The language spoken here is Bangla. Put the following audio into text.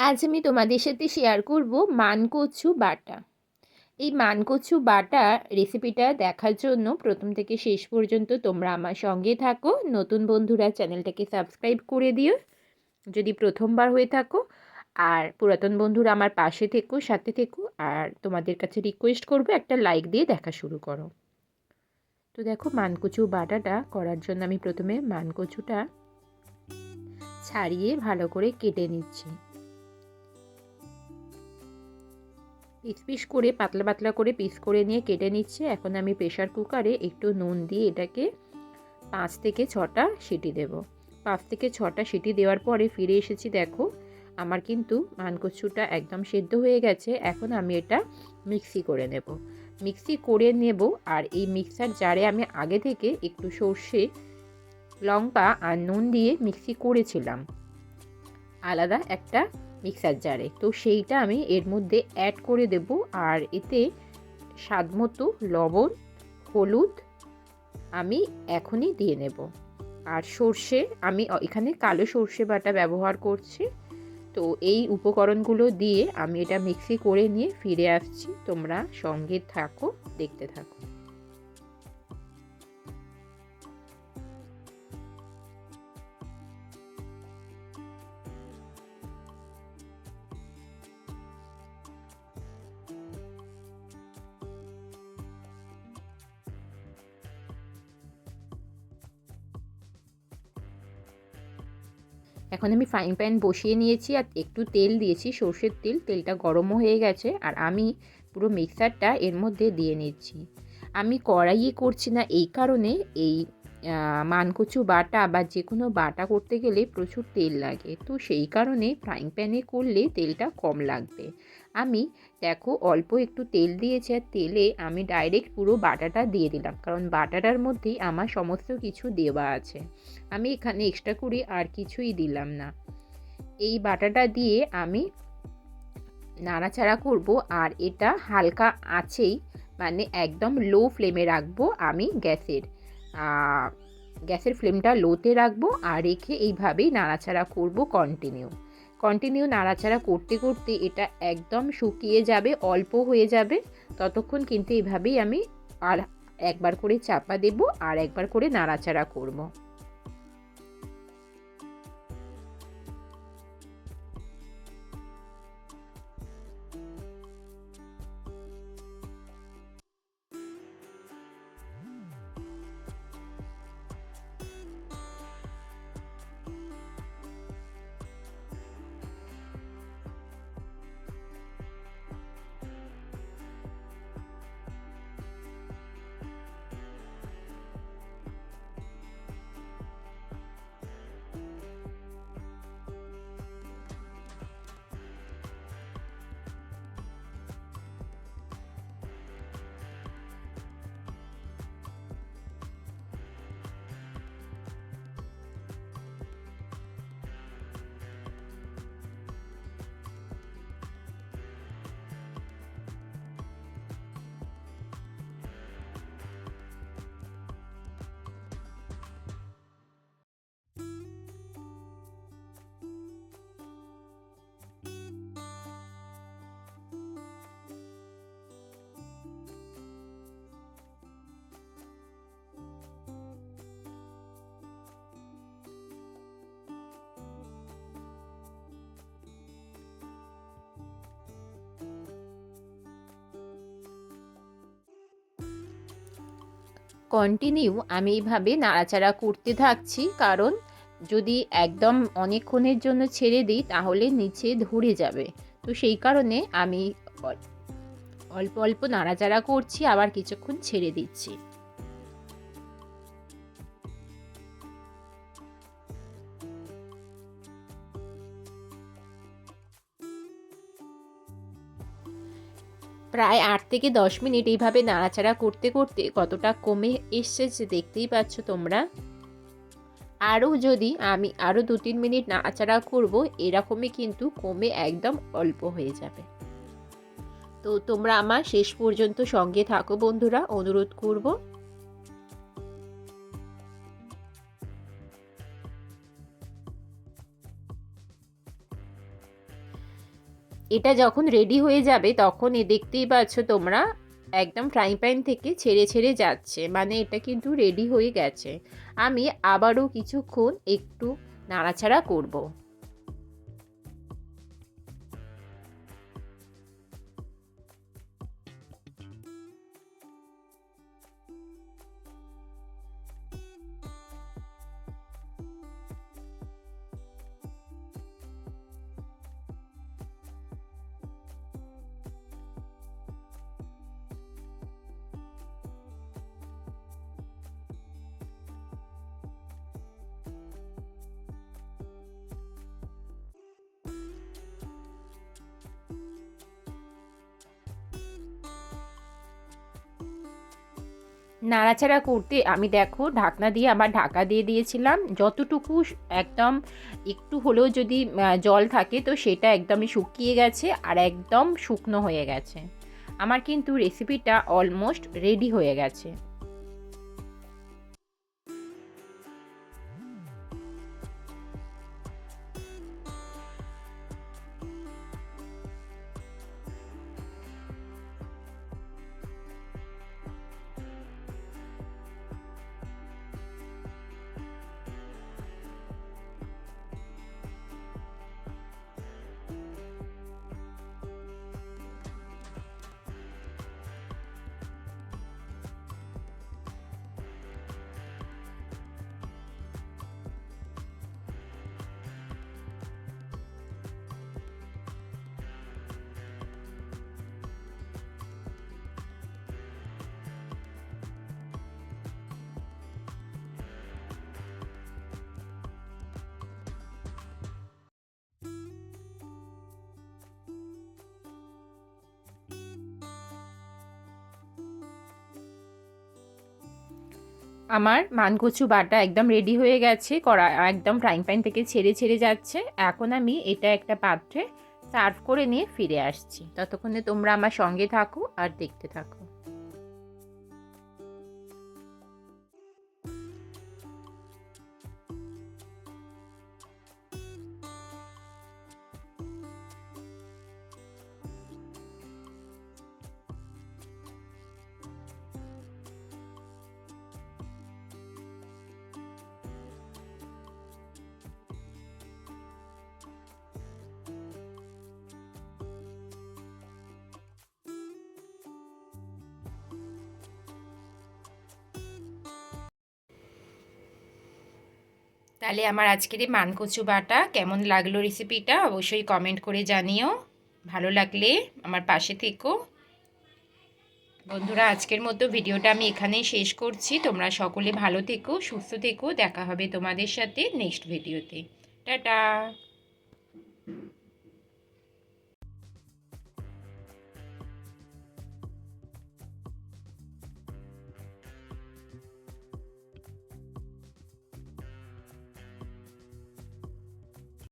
আজ আমি তোমাদের সাথে শেয়ার করব মানকচু বাটা। এই মানকচু বাটা রেসিপিটা দেখার জন্য প্রথম থেকে শেষ পর্যন্ত তোমরা আমার সঙ্গে থাকো। নতুন বন্ধুরা চ্যানেলটাকে সাবস্ক্রাইব করে দিও যদি প্রথমবার হয়ে থাকো। আর পুরাতন বন্ধুরা আমার পাশে থেকো, সাথে থেকো। আর তোমাদের কাছে রিকোয়েস্ট করব একটা লাইক দিয়ে দেখা শুরু করো। তো দেখো মানকচু বাটাটা করার জন্য আমি প্রথমে মানকচুটা ছাড়িয়ে ভালো করে কেটে নিচ্ছি। পিস পিস করে, পাতলা পাতলা করে পিস করে নিয়ে কেটে নিচ্ছে। এখন আমি প্রেশার কুকারে একটু নুন দিয়ে এটাকে পাঁচ থেকে ছটা সিটি দেব। পাঁচ থেকে ছটা সিটি দেওয়ার পরে ফিরে এসেছি, দেখো। আমার কিন্তু মানকচুটা একদম সেদ্ধ হয়ে গেছে। এখন আমি এটা মিক্সি করে নেব। মিক্সি করে নেব আর এই মিক্সার জারে আমি আগে থেকে একটু সর্ষে, লঙ্কা আর নুন দিয়ে মিক্সি করেছিলাম। আলাদা একটা মিক্সার জারে। তো সেইটা আমি এর মধ্যে অ্যাড করে দেব। আর এতে স্বাদ মতো লবণ, হলুদ আমি এখনই দিয়ে নেব। আর সর্ষে, আমি এখানে কালো সর্ষে বাটা ব্যবহার করছি। তো এই উপকরণগুলো দিয়ে আমি এটা মিক্সি করে নিয়ে ফিরে আসছি। তোমরা সঙ্গে থাকো, দেখতে থাকো। এখন আমি ফ্রাইং প্যান বসিয়ে নিয়েছি আর একটু তেল দিয়েছি, সর্ষের তেল, তেলটা গরমও হয়ে গেছে আর আমি পুরো মিক্সারটা এর মধ্যে দিয়ে নিচ্ছি। আমি কড়াইয়ে করছি না এই কারণে এই মানকচু বাটা বা যে কোনো বাটা করতে গেলে প্রচুর তেল লাগে। তো সেই কারণে ফ্রাইং প্যানে করলে তেলটা কম লাগবে। আমি দেখো অল্প একটু তেল দিয়েছি আর তেলে আমি ডাইরেক্ট পুরো বাটাটা দিয়ে দিলাম। কারণ বাটাটার মধ্যেই আমার সমস্ত কিছু দেওয়া আছে। আমি এখানে এক্সট্রা করে আর কিছুই দিলাম না। এই বাটাটা দিয়ে আমি নাড়াচাড়া করব আর এটা হালকা আছেই মানে একদম লো ফ্লেমে রাখব আমি গ্যাসের। গ্যাসের ফ্লেমটা লোতে রাখব আর রেখে এইভাবেই নাড়াচাড়া করব কন্টিনিউ কন্টিনিউ নাড়াচাড়া করতে করতে এটা একদম শুকিয়ে যাবে, অল্প হয়ে যাবে। ততক্ষণ কিন্তু এভাবেই আমি আর একবার করে চাপা দেব আর একবার করে নাড়াচাড়া করব। কন্টিনিউ আমি এইভাবে নাড়াচাড়া করতে থাকছি, কারণ যদি একদম অনেকক্ষণের জন্য ছেড়ে দিই তাহলে নিচে ধরে যাবে। তো সেই কারণে আমি অল্প অল্প নাড়াচাড়া করছি, আবার কিছুক্ষণ ছেড়ে দিচ্ছি। প্রায় আট থেকে দশ মিনিট এইভাবে নাড়াচাড়া করতে করতে কতটা কমে এসছে যে দেখতেই পাচ্ছ তোমরা। আরও যদি আমি আরও দু তিন মিনিট নাড়াচাড়া করব, এরকমই কিন্তু কমে একদম অল্প হয়ে যাবে। তো তোমরা আমার শেষ পর্যন্ত সঙ্গে থাকো বন্ধুরা, অনুরোধ করব। এটা যখন রেডি হয়ে যাবে, তখন এ দেখতেই পাচ্ছ তোমরা একদম ফ্রাই প্যান থেকে ছেড়ে ছেড়ে যাচ্ছে মানে এটা কিন্তু রেডি হয়ে গেছে আমি আবারও কিছুক্ষণ একটু নাড়াচাড়া করব। নাড়াচাড়া করতে আমি দেখো ঢাকনা দিয়ে আবার ঢাকা দিয়ে দিয়েছিলাম। যতটুকু একদম একটু হলেও যদি জল থাকে তো সেটা একদমই শুকিয়ে গেছে আর একদম শুকনো হয়ে গেছে। আমার কিন্তু রেসিপিটা অলমোস্ট রেডি হয়ে গেছে। আমার মানকচু বাটা একদম রেডি হয়ে গেছে করা একদম ফ্রাইং প্যান থেকে ছেড়ে ছেড়ে যাচ্ছে। এখন আমি এটা একটা পাত্রে সার্ভ করে নিয়ে ফিরে আসছি। ততক্ষণে তোমরা আমার সঙ্গে থাকো আর দেখতে থাকো। তাহলে আমার আজকের এই মানকচু বাটা কেমন লাগল রেসিপিটা অবশ্যই কমেন্ট করে জানিও। ভালো লাগলে আমার পাশে থেকো। বন্ধুরা, আজকের মতো ভিডিওটা আমি এখানেই শেষ করছি। তোমরা সকলে ভালো থেকো, সুস্থ থেকো। দেখা হবে তোমাদের সাথে নেক্সট ভিডিওতে টাটা!